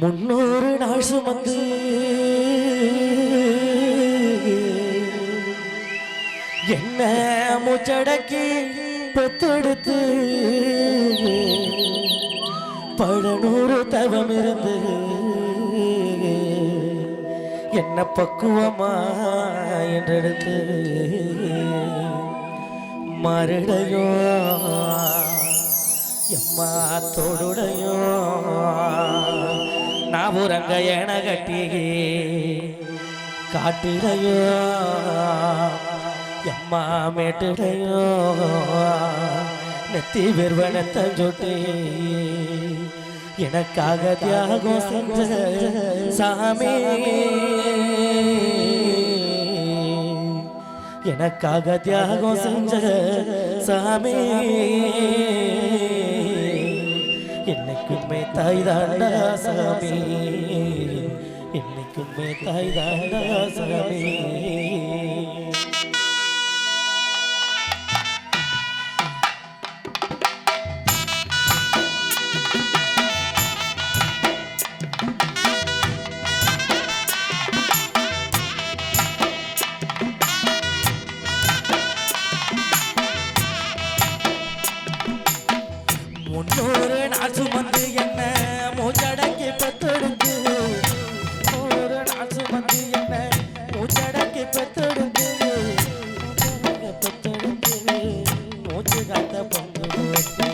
முன்னூறு நாள் சுமந்து. என்ன மூச்சடக்கி பெத்தெடுத்து. பழநூறு தவம் இருந்து. என்ன பக்குவமா என்றெடுத்து. மறுடையோ? எம்மா தோடுடையோ? நான் என கட்டியே காட்டிடையோ எம்மா மேட்டிடையோ நெத்தி விர்வனத்தை சொட்டி எனக்காக தியாகம் செஞ்ச சாமி. எனக்காக தியாகம் செஞ்ச சாமி. என்னைக்குமே தாய்தாண்டா சாமி. என்னைக்குமே தாய்தாண்டா சாமி. முன்னூறு நாள் சுமந்து என்ன மூச்சடக்கி பெத்தெடுத்து. முன்னூறு நாள் சுமந்து என்ன மூச்சடக்கி பெத்தெடுத்து. பெத்தெடுத்து. மூச்சு காத்த பங்கு போட்டு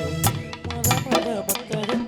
முத பத்தெடுத்து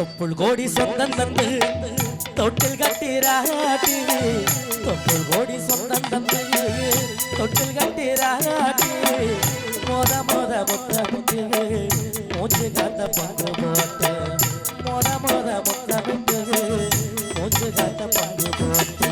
தொப்புள் கோடி சொந்தம் தந்து தொட்டில் கட்டிராட்டி தொப்புள் கோடி சொந்தம் தந்து தொட்டில் கட்டிராட்டி மோத மோத முத்த முத்து மூச்சு காத்த பங்கு போட்டு. மோத மோத முத்த முத்து மூச்சு காத்த பங்கு போட்டு.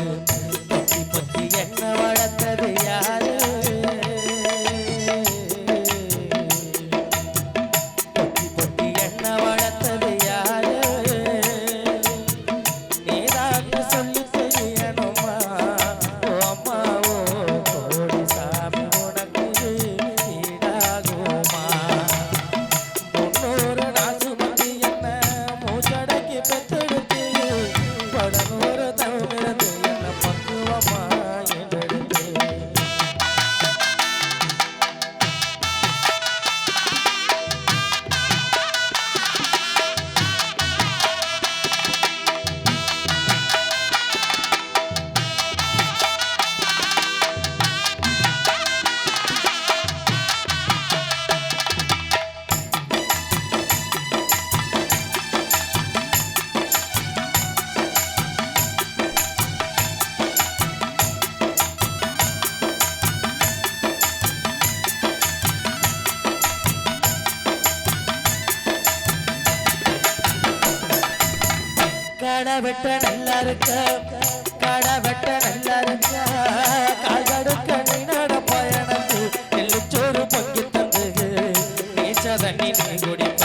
கடை வெட்ட நல்லா இருக்க. கடை வெட்ட நல்லா இருக்க. கால் கடுக்க நீ நட பயணத்து நெல்லுச்சோறு பொங்கி தந்து நீச்ச தண்ணி நீ குடிப்ப.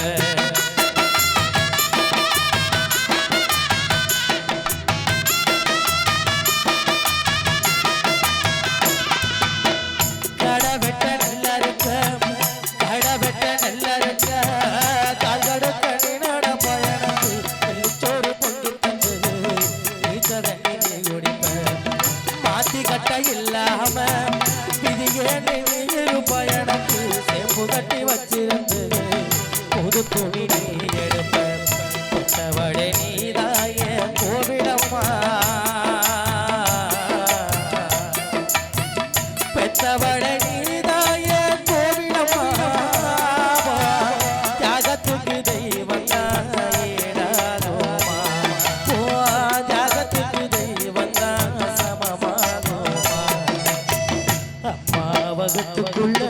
மனசுக்குள்ள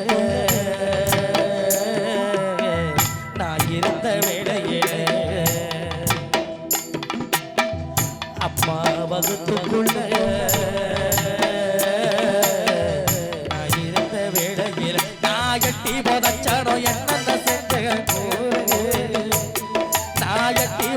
நான் இருந்த வேளையே அம்மா வகுப்புக்குள்ள நான் இருந்த வேளையில் நான் எட்டி போதச்சனோ என்ன செஞ்ச நான் எட்டி